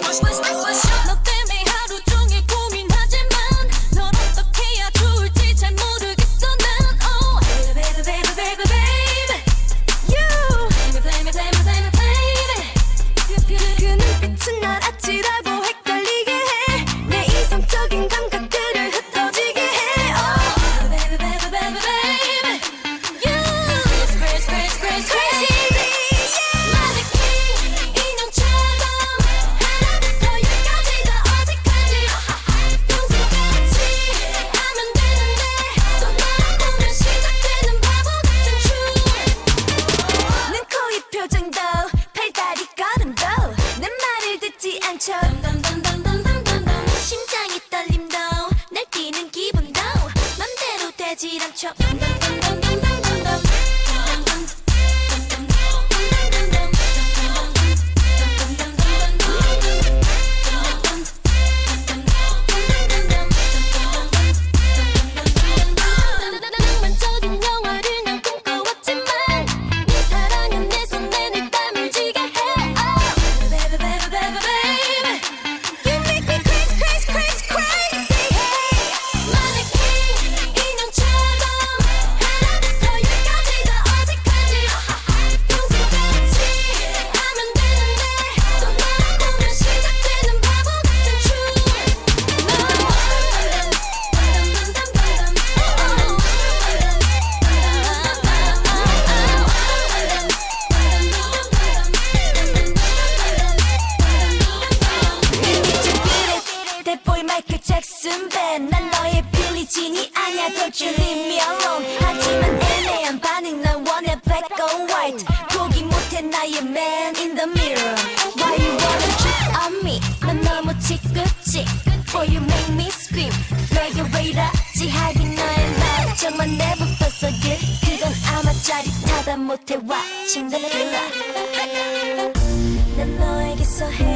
What's, what's, what's, what's, what's, 잭슨 밴난 너의 빌리진이 아냐 Don't you leave me alone 하지만 애매한 반응 난 원해 black or white 포기 못해 나의 man in the mirror Why you wanna trip on me 난 너무 지긋지 Boy you make me scream 내게 왜 이러지 하긴 너의 말 정말 never felt so good 그건 아마 짜릿하다 못해 와 침대 끌어 난 너에게서 해